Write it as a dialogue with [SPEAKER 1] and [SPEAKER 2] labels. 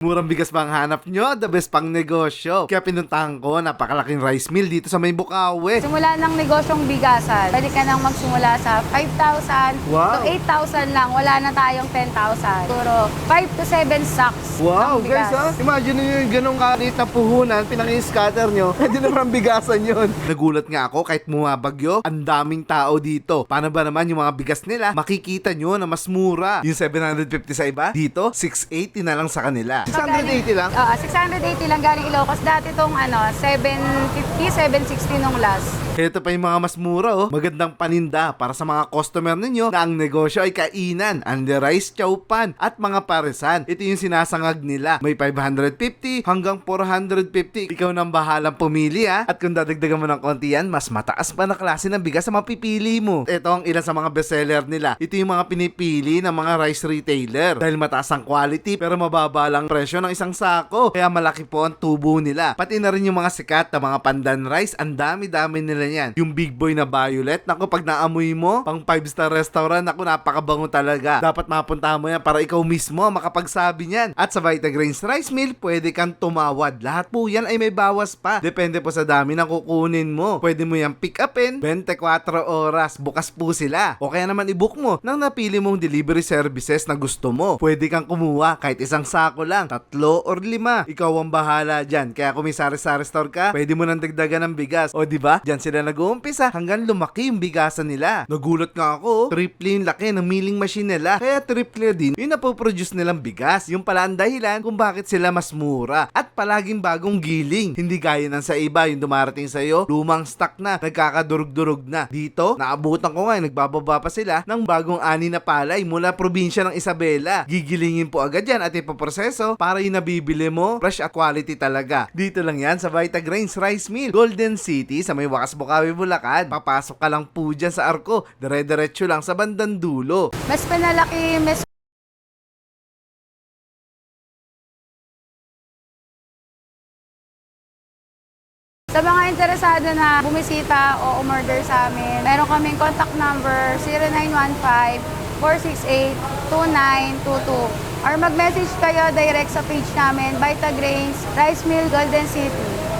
[SPEAKER 1] Murang bigas ba ang hanap nyo? The best pang negosyo. Kaya pinuntahan ko, napakalaking rice mill dito sa may Bukawi.
[SPEAKER 2] Simula ng negosyong bigasan, pwede ka nang magsimula sa 5,000
[SPEAKER 1] Wow.
[SPEAKER 2] to 8,000 lang. Wala na tayong 10,000. Siguro 5 to 7 sacks
[SPEAKER 1] Wow,
[SPEAKER 2] ng bigas.
[SPEAKER 1] guys ha? Imagine nyo yung ganong kalit na puhunan, pinang-scatter nyo, pwede naman ang bigasan yun. Nagulat nga ako kahit bumabagyo, ang daming tao dito. Paano ba naman yung mga bigas nila, makikita nyo na mas mura. Yung 750 sa iba, dito, 680 na lang sa kanila. 680 lang?
[SPEAKER 2] Oo, 680 lang galing Ilocos. Dati tong ano, 750, 760 nung last.
[SPEAKER 1] Ito pa yung mga mas mura oh. Magandang paninda para sa mga customer ninyo na ang negosyo ay kainan, under rice chow pan at mga paresan. Ito yung sinasangag nila. May 550 hanggang 450. Ikaw nang bahalang pumili ha. At kung dadagdagan mo ng konti yan, mas mataas pa na klase ng bigas sa mapipili mo. Ito ang ilan sa mga bestseller nila. Ito yung mga pinipili ng mga rice retailer. Dahil mataas ang quality pero mababa lang presyo ng isang sako. Kaya malaki po ang tubo nila. Pati na rin yung mga sikat na mga pandan rice. Ang dami-dami nila yan. Yung big boy na violet. Naku, pag naamoy mo, pang 5 star restaurant, naku, napakabango talaga. Dapat mapunta mo yan para ikaw mismo makapagsabi niyan. At sa Vitagrains Rice Mill, pwede kang tumawad. Lahat po yan ay may bawas pa. Depende po sa dami ng kukunin mo. Pwede mo yan pick upin 24 oras. Bukas po sila. O kaya naman i-book mo nang napili mong delivery services na gusto mo. Pwede kang kumuha kahit isang sako lang, tatlo or lima. Ikaw ang bahala dyan. Kaya kung may sari-sari store ka, pwede mo nang dagdagan ng bigas. O di ba? Diyan sila nag-uumpisa hanggang lumaki yung bigasan nila. Nagulat nga ako, triple yung laki ng milling machine nila. Kaya triple din yung napoproduce nilang bigas. Yung pala ang dahilan kung bakit sila mas mura. At palaging bagong giling. Hindi gaya ng sa iba yung dumarating sa'yo, lumang stock na, nagkakadurog-durog na. Dito, naabutan ko nga, nagbababa pa sila ng bagong ani na palay mula probinsya ng Isabela. Gigilingin po agad yan at ipaproseso para yung nabibili mo, fresh at quality talaga. Dito lang yan sa Vitagrains Rice Mill, Golden City sa may Wakas Bukawi, Bulacan. Papasok ka lang po dyan sa arko, dire-diretso lang sa bandang dulo.
[SPEAKER 2] Mas pinalaki, mas Sa mga interesado na bumisita o umorder sa amin, meron kaming contact number 0915-468-2922 or mag-message kayo direct sa page namin, Vitagrains, Rice Mill, Golden City.